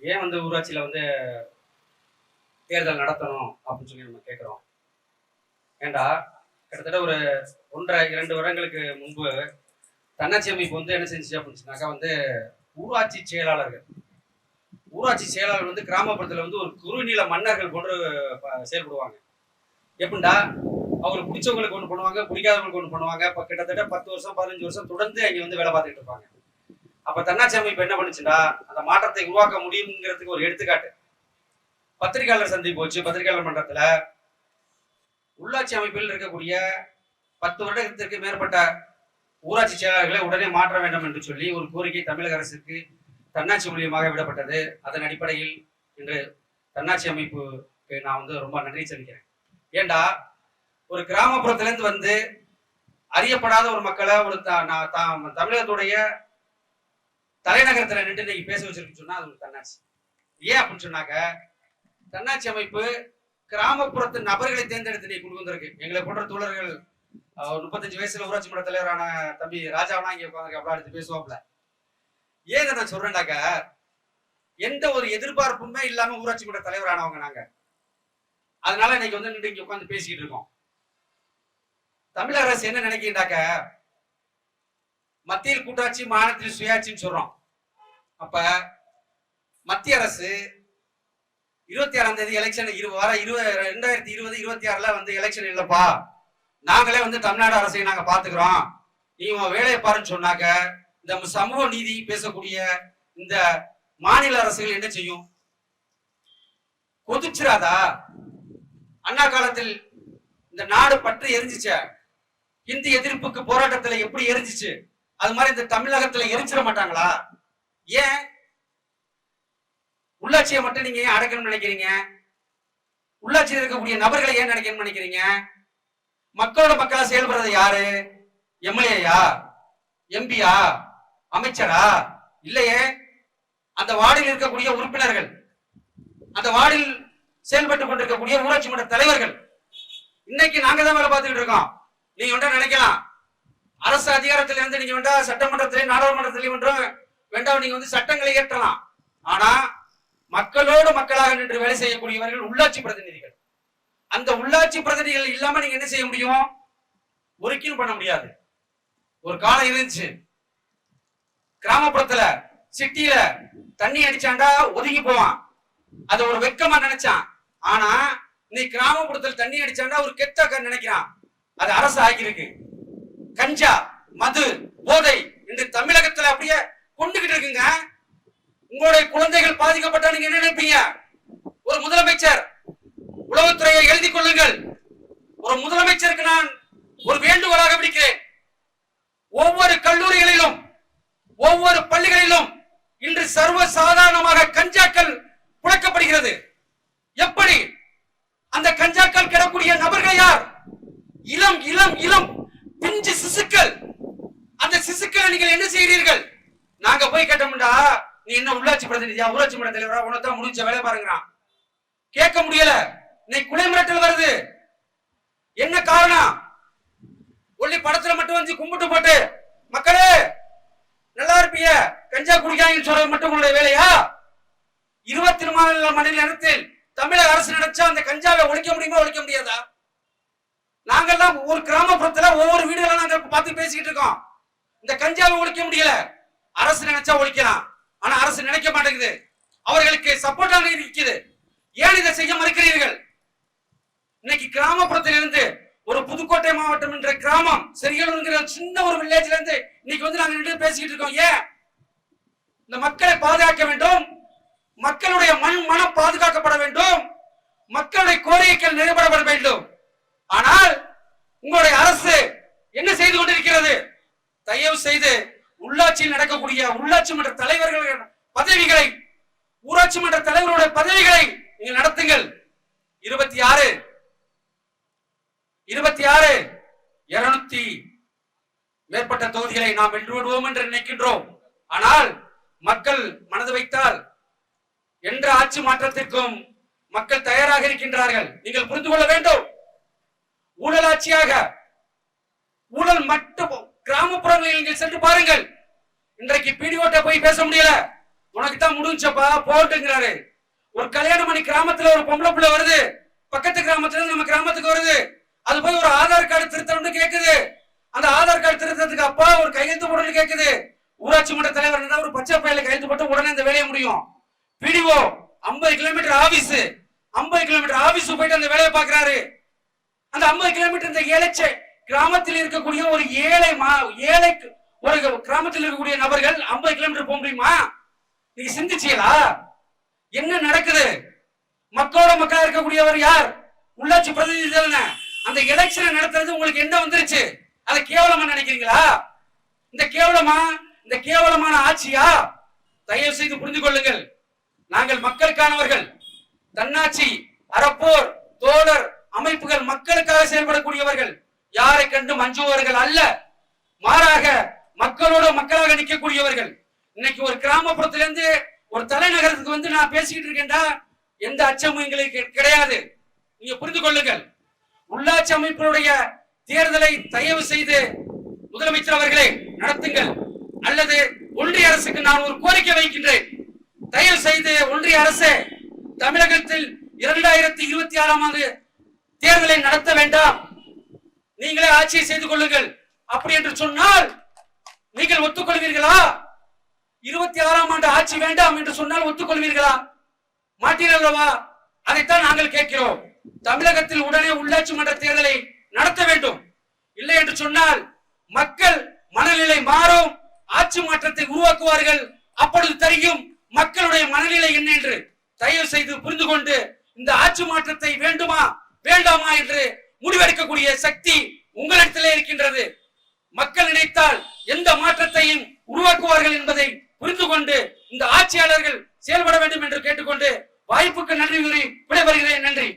ஏன் வந்து ஊராட்சியில் வந்து தேர்தல் நடத்தணும் அப்படின்னு சொல்லி நம்ம கேட்குறோம் ஏண்டா? கிட்டத்தட்ட ஒரு ஒன்றரை இரண்டு வருடங்களுக்கு முன்பு தன்னாட்சி அமைப்பு வந்து என்ன செஞ்சுச்சு அப்படின்னு சொன்னாக்கா வந்து ஊராட்சி செயலாளர்கள் ஊராட்சி செயலாளர் வந்து கிராமப்புறத்தில் வந்து ஒரு குறுநில மன்னர்கள் போன்று ப- செயல்படுவாங்க. எப்படின்னா அவங்களுக்கு பிடிச்சவங்களுக்கு ஒன்று பண்ணுவாங்க பிடிக்காதவங்களுக்கு ஒன்று பண்ணுவாங்க. இப்போ கிட்டத்தட்ட பத்து வருஷம் பதினஞ்சு வருஷம் தொடர்ந்து அங்கே வந்து வேலை பார்த்துட்டு இருப்பாங்க. அப்ப தன்னாட்சி அமைப்பு என்ன பண்ணுச்சுன்னா அந்த மாற்றத்தை உருவாக்க முடியுங்கிறதுக்கு ஒரு எடுத்துக்காட்டு. பத்திரிகையாளர் சந்திப்பு போச்சு பத்திரிகையாளர் மன்றத்துல உள்ளாட்சி அமைப்பில் இருக்கக்கூடிய பத்து வருடத்திற்கு மேற்பட்ட ஊராட்சி செயலாளர்களை உடனே மாற்ற வேண்டும் என்று சொல்லி ஒரு கோரிக்கை தமிழக அரசுக்கு தன்னாட்சி மூலியமாக விடப்பட்டது. அதன் அடிப்படையில் இன்று தன்னாட்சி அமைப்புக்கு நான் வந்து ரொம்ப நன்றி செலுத்துகிறேன். ஏண்டா ஒரு கிராமப்புறத்திலேருந்து வந்து அறியப்படாத ஒரு மக்களை ஒரு த- நான் தமிழகத்துடைய தலைநகரத்துல நின்று இன்னைக்கு பேச வச்சிருக்குன்னு சொன்னா அது ஒரு தன்னாட்சி. ஏன் அப்படின்னு சொன்னாக்க தன்னாட்சி அமைப்பு கிராமப்புறத்து நபர்களை தேர்ந்தெடுத்து இன்னைக்கு கொண்டு வந்திருக்கு. எங்களை போன்ற தோழர்கள் முப்பத்தஞ்சு வயசுல ஊராட்சி மன்ற தலைவரான தம்பி ராஜாவெல்லாம் இங்க உட்காந்து அப்படி எடுத்து பேசுவாப்ல ஏங்க நான் சொல்றேன்டாக்க எந்த ஒரு எதிர்பார்ப்புமே இல்லாம ஊராட்சி மன்ற தலைவரானவங்க நாங்க. அதனால இன்னைக்கு வந்து நின்று இங்க உட்காந்து பேசிக்கிட்டு இருக்கோம். தமிழக அரசு என்ன நினைக்கின்றாக்க மத்தியில் கூட்டாட்சி மாநிலத்தில் சுயாட்சின்னு சொல்றோம். அப்ப மத்திய அரசு இருபத்தி ஆறாம் தேதி எலெக்ஷன் இரு வர இருபது ரெண்டாயிரத்தி இருபது இருபத்தி ஆறுல வந்து எலெக்ஷன் இல்லப்பா. நாங்களே வந்து தமிழ்நாடு அரசை நாங்க பாத்துக்கிறோம் நீ உன் வேலையை பாருன்னு சொன்னாக்க இந்த சமூக நீதி பேசக்கூடிய இந்த மாநில அரசுகள் என்ன செய்யும்? கொதிச்சிராதா? அண்ணா காலத்தில் இந்த நாடு பற்றி எரிஞ்சிச்ச. இந்தி எதிர்ப்புக்கு போராட்டத்துல எப்படி எரிஞ்சிச்சு? அது மாதிரி இந்த தமிழகத்துல எரிஞ்சிட மாட்டாங்களா? ஏன்? உள்ளாட்சியை மட்டும் நீங்க ஏன் அடக்கணும்னு நினைக்கிறீங்க? உள்ளாட்சியில் இருக்கக்கூடிய நபர்களை ஏன் நினைக்கணும்னு நினைக்கிறீங்க? மக்களோட மக்களா செயல்படுறது யாரு? எம்எல்ஏயா? எம்பியா? அமைச்சரா? இல்லையே. அந்த வார்டில் இருக்கக்கூடிய உறுப்பினர்கள் அந்த வார்டில் செயல்பட்டு கொண்டிருக்கக்கூடிய ஊராட்சி மன்ற தலைவர்கள் இன்னைக்கு நாங்க தான் வேலை பார்த்துக்கிட்டு இருக்கோம். நீங்க வேண்டாம் நினைக்கலாம். அரசு அதிகாரத்துல இருந்து நீங்க வேண்டாம் சட்டமன்றத்திலையும் நாடாளுமன்றத்திலையும் ஒன்றும் வேண்டாம் நீங்க வந்து சட்டங்களை இயற்றலாம் ஆனா மக்களோடு மக்களாக நின்று வேலை செய்யக்கூடியவர்கள் உள்ளாட்சி பிரதிநிதிகள். அந்த உள்ளாட்சி பிரதிநிதிகள் இல்லாம நீங்க என்ன செய்ய முடியும்? ஒரு பண்ண முடியாது. ஒரு காலம் இருந்துச்சு கிராமப்புறத்துல சிட்டியில தண்ணி அடிச்சாண்டா ஒதுங்கி போவான். அதை ஒரு வெக்கமா நினைச்சான். ஆனா நீ கிராமப்புறத்தில் தண்ணி அடிச்சாண்டா ஒரு கெட்ட நினைக்கிறான். அது அரசு ஆக்கியிருக்கு. கஞ்சா மது போதை இன்று தமிழகத்துல அப்படியே கொண்டுகிட்டு இருக்குங்க. உங்களுடைய குழந்தைகள் பாதிக்கப்பட்டா நீங்க என்ன நினைப்பீங்க? ஒரு முதலமைச்சர் உளவுத்துறையை எழுதி கொள்ளுங்கள். ஒரு முதலமைச்சருக்கு நான் ஒரு வேண்டுகோளாக விடுக்கிறேன். ஒவ்வொரு கல்லூரிகளிலும் ஒவ்வொரு பள்ளிகளிலும் இன்று சர்வ சாதாரணமாக கஞ்சாக்கள் புழக்கப்படுகிறது. எப்படி? அந்த கஞ்சாக்கள் கிடக்கூடிய நபர்கள் யார்? இளம் இளம் இளம் பிஞ்சு சிசுக்கள். அந்த சிசுக்களை நீங்கள் என்ன செய்கிறீர்கள்? அங்க போய் கேட்டோம்டா நீ என்ன உள்ளாட்சி பிரதிநிதியா ஊராட்சி மன்ற தலைவரா? உனதான் முடிஞ்ச வேலை பாருங்கிறான். கேட்க முடியல. இன்னைக்கு குலை மிரட்டல் வருது. என்ன காரணம்? ஒல்லி படத்துல மட்டும் வந்து கும்பிட்டு போட்டு மக்களே நல்லா இருப்பீங்க கஞ்சா குடிக்காங்கன்னு சொல்றது மட்டும் உங்களுடைய வேலையா? இருபத்தி நாலு மணி நேரத்தில் தமிழக அரசு நினைச்சா அந்த கஞ்சாவை ஒழிக்க முடியுமா ஒழிக்க முடியாதா? நாங்கெல்லாம் ஒரு கிராமப்புறத்துல ஒவ்வொரு வீடுகளும் நாங்க பார்த்து பேசிக்கிட்டு இருக்கோம். இந்த கஞ்சாவை ஒழிக்க முடியல. அரசு நினைச்சா ஒழிக்கலாம். ஆனா அரசு நினைக்க மாட்டேங்குது. அவர்களுக்கு சப்போர்ட்டாக இருக்குது ஏன் இதை செய்ய மறுக்கிறீர்கள்? இன்னைக்கு கிராமப்புறத்திலிருந்து ஒரு புதுக்கோட்டை மாவட்டம் என்ற கிராமம் செரியலூர்ங்கிற சின்ன ஒரு வில்லேஜ்ல இருந்து இன்னைக்கு வந்து நாங்க நின்று பேசிக்கிட்டு இருக்கோம். ஏன்? இந்த மக்களை பாதுகாக்க வேண்டும். மக்களுடைய மண் மனம் பாதுகாக்கப்பட வேண்டும். மக்களுடைய கோரிக்கைகள் நிறைவேறப்பட வேண்டும். ஆனால் உங்களுடைய அரசு என்ன செய்து கொண்டிருக்கிறது? தயவு செய்து உள்ளாட்சியில் நடக்கக்கூடிய உள்ளாட்சி மன்ற தலைவர்கள் பதவிகளை ஊராட்சி மன்ற தலைவருடைய பதவிகளை நீங்கள் நடத்துங்கள். இருபத்தி ஆறு இருபத்தி ஆறு இருநூத்தி மேற்பட்ட தொகுதிகளை நாம் வென்று விடுவோம் என்று நினைக்கின்றோம். ஆனால் மக்கள் மனது வைத்தால் என்ற ஆட்சி மாற்றத்திற்கும் மக்கள் தயாராக இருக்கின்றார்கள். நீங்கள் புரிந்து கொள்ள வேண்டும். ஊழல் ஆட்சியாக ஊழல் மட்டும் கிராமப்புறங்களில் நீங்கள் சென்று பாருங்கள். இன்றைக்கு பிடிஓட்ட போய் பேச முடியல. உனக்கு தான் முடிஞ்சப்பா போட்டுங்கிறாரு. ஒரு கல்யாணம் பண்ணி கிராமத்துல ஒரு பொம்பளை பிள்ளை வருது. பக்கத்து கிராமத்துல இருந்து நம்ம கிராமத்துக்கு வருது. அது போய் ஒரு ஆதார் கார்டு திருத்தணும்னு கேக்குது. அந்த ஆதார் கார்டு திருத்தத்துக்கு அப்பா ஒரு கையெழுத்து போடணும்னு கேக்குது. ஊராட்சி மன்ற தலைவர் இருந்தா ஒரு பச்சை பையில கையெழுத்து போட்டு உடனே இந்த வேலையை முடியும். பிடிஓ ஐம்பது கிலோமீட்டர் ஆபீஸ். ஐம்பது கிலோமீட்டர் ஆபீஸ் போயிட்டு அந்த வேலையை பாக்குறாரு. அந்த ஐம்பது கிலோமீட்டர் இந்த ஏழைச்சை கிராமத்தில் இருக்கக்கூடிய ஒரு ஏழை மா ஏழை ஒரு கிராமத்தில் இருக்கக்கூடிய நபர்கள் ஐம்பது கிலோமீட்டர் போக முடியுமா? நீங்க சிந்திச்சீங்களா? என்ன நடக்குது? மக்களோட மக்களா இருக்கக்கூடியவர் யார்? உள்ளாட்சி பிரதிநிதி தானே. அந்த எலெக்ஷனை நடத்துறது உங்களுக்கு என்ன வந்துருச்சு? அதை கேவலமா நினைக்கிறீங்களா? இந்த கேவலமா இந்த கேவலமான ஆட்சியா? தயவு செய்து புரிந்து கொள்ளுங்கள். நாங்கள் மக்களுக்கானவர்கள். தன்னாட்சி அறப்போர் தோழர் அமைப்புகள் மக்களுக்காக செயல்படக்கூடியவர்கள். யாரை கண்டும் அஞ்சுபவர்கள் அல்ல. மாறாக மக்களோட மக்களாக நிற்கக்கூடியவர்கள். இன்னைக்கு ஒரு கிராமப்புறத்திலிருந்து ஒரு தலைநகரத்துக்கு வந்து நான் பேசிக்கிட்டு இருக்கேன்டா எந்த அச்சமும் எங்களுக்கு கிடையாது. நீங்க புரிந்து கொள்ளுங்கள். உள்ளாட்சி அமைப்பினுடைய தேர்தலை தயவு செய்து முதலமைச்சர் அவர்களை நடத்துங்கள். அல்லது ஒன்றிய அரசுக்கு நான் ஒரு கோரிக்கை வைக்கின்றேன். தயவு செய்து ஒன்றிய அரசு தமிழகத்தில் இரண்டாயிரத்தி இருபத்தி ஆறாம் ஆண்டு தேர்தலை நடத்த வேண்டாம். நீங்களே ஆட்சியை செய்து கொள்ளுங்கள். அப்படி என்று சொன்னால் நீங்கள் ஒத்துக்கொள்வீர்களா? இருபத்தி ஆறாம் ஆண்டு ஆட்சி வேண்டாம் என்று சொன்னால் ஒத்துக்கொள்வீர்களா? மாட்டீர்களவா அதைத்தான் நாங்கள் கேட்கிறோம். தமிழகத்தில் உடனே உள்ளாட்சி மன்ற தேர்தலை நடத்த வேண்டும். இல்லை என்று சொன்னால் மக்கள் மனநிலை மாறும் ஆட்சி மாற்றத்தை உருவாக்குவார்கள். அப்பொழுது தெரியும் மக்களுடைய மனநிலை என்ன என்று. தயவு செய்து புரிந்து கொண்டு இந்த ஆட்சி மாற்றத்தை வேண்டுமா வேண்டாமா என்று முடிவெடுக்கக்கூடிய சக்தி உங்களிடத்திலே இருக்கின்றது. மக்கள் நினைத்தால் எந்த மாற்றத்தையும் உருவாக்குவார்கள் என்பதை புரிந்து கொண்டு இந்த ஆட்சியாளர்கள் செயல்பட வேண்டும் என்று கேட்டுக்கொண்டு வாய்ப்புக்கு நன்றி கூறி விடைபெறுகிறேன். நன்றி.